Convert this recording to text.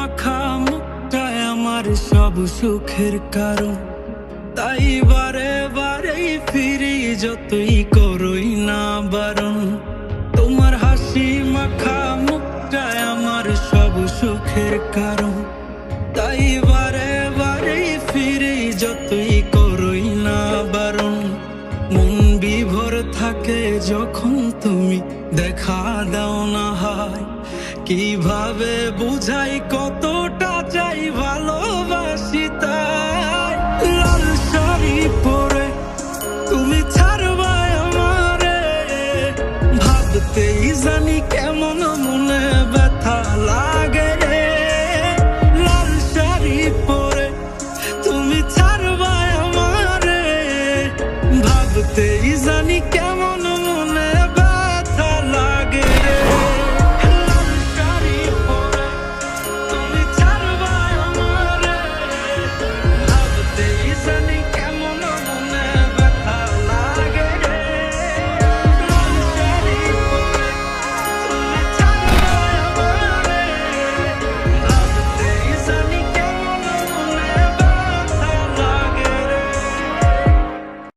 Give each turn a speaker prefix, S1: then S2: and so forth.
S1: মাখা মুখটাই আমার সব সুখের কারণ। তাই বারে বারে ফিরি যতই করই না বারণ। তোমার হাসি মাখা মুখটাই আমার সব সুখের কারণ। তাই বারে বারে ফিরি যতই করই না বারণ। মন বিভোর থাকে যখন তুমি দেখা দাও না হয়। কীভাবে বুঝাই কতটা চাই ভালোবাসি তাই? লাল শাড়ি পরে তুমি ছাড়বাই আমারে। ভাবতেই জানি কেমন মনে